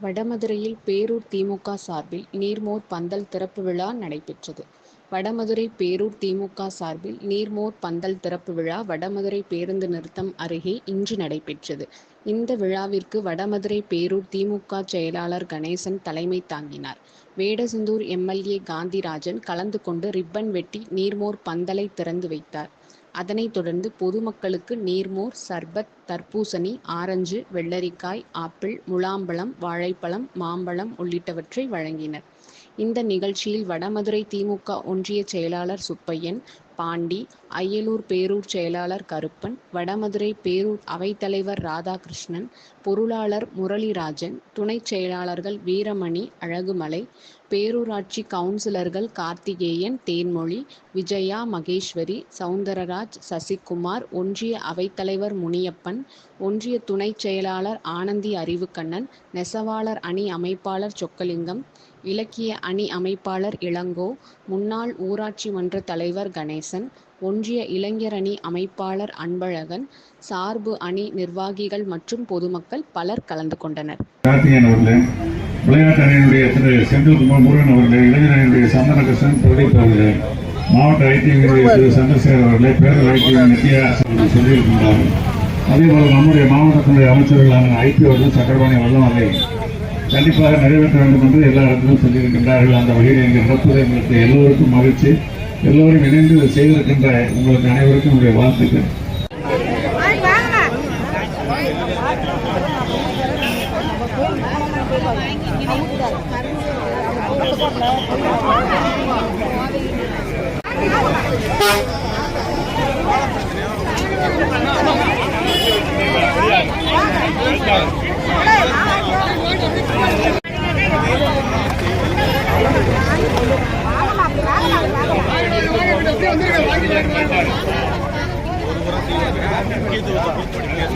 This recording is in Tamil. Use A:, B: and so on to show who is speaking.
A: வடமதுரையில் பேரூர் திமுக சார்பில் நீர்மோர் பந்தல் திறப்பு விழா நடைபெற்றது. வடமதுரை பேரூர் திமுக சார்பில் நீர்மோர் பந்தல் திறப்பு விழா வடமதுரை பேருந்து நிறுத்தம் அருகே இன்று நடைபெற்றது. இந்த விழாவிற்கு வடமதுரை பேரூர் திமுக செயலாளர் கணேசன் தலைமை தாங்கினார். வேடசந்தூர் எம்எல்ஏ காந்திராஜன் கலந்து கொண்டு ரிப்பன் வெட்டி நீர்மோர் பந்தலை திறந்து வைத்தார். அதனைத் தொடர்ந்து பொதுமக்களுக்கு நீர்மோர், சர்பத், தர்பூசணி, ஆரஞ்சு, வெள்ளரிக்காய், ஆப்பிள், முலாம்பழம், வாழைப்பழம், மாம்பழம் உள்ளிட்டவற்றை வழங்கினர். இந்த நிகழ்ச்சியில் வடமதுரை திமுக ஒன்றிய செயலாளர் சுப்பையன், பாண்டி, அய்யலூர் பேரூர் செயலாளர் கருப்பன், வடமதுரை பேரூர் அவைத்தலைவர் ராதாகிருஷ்ணன், பொருளாளர் முரளிராஜன், துணைச் செயலாளர்கள் வீரமணி, அழகுமலை, பேரூராட்சி கவுன்சிலர்கள் கார்த்திகேயன், தேன்மொழி, விஜயா, மகேஸ்வரி, சவுந்தரராஜ், சசிகுமார், ஒன்றிய அவைத்தலைவர் முனியப்பன், ஒன்றிய துணைச் செயலாளர் ஆனந்தி அறிவுக்கண்ணன், நெசவாளர் அணி அமைப்பாளர் சொக்கலிங்கம், இலக்கிய அணி அமைப்பாளர் இளங்கோ, முன்னாள் ஊராட்சி மன்ற தலைவர் கணேசன், ஒன்றிய இளைஞரணி அமைப்பாளர் அன்பழகன், சார்பு அணி நிர்வாகிகள் மற்றும் பொதுமக்கள் பலர் கலந்து கொண்டனர்.
B: விளையாட்டு அணியினுடைய திரு செந்தில்குமார் முருகன் அவர்களே இளைஞர் சந்தன கிருஷ்ணன் பிரதீப் அவர்களே மாவட்ட ஐடியினுடைய திரு சந்திரசேகர் அவர்களே பேரர் ஐடி நித்யா அவர்கள் அதே அதேபோல நம்முடைய மாவட்டத்தினுடைய அமைச்சர்களான ஐபி அவர்கள் சக்கரபாணி அவர்களும் அதை கண்டிப்பாக நிறைவேற்ற வேண்டும் என்று எல்லா இடத்திலும் சொல்லியிருக்கின்றார்கள். அந்த வகையில் எங்கள் நடப்பது எங்களுக்கு எல்லோருக்கும் மகிழ்ச்சி. எல்லோரும் இணைந்து செய்திருக்கின்ற உங்களுக்கு அனைவருக்கும் என்னுடைய வாழ்த்துக்கள் Thank you. முக்கியத்துவத்தை பொறுத்தவரைக்கும்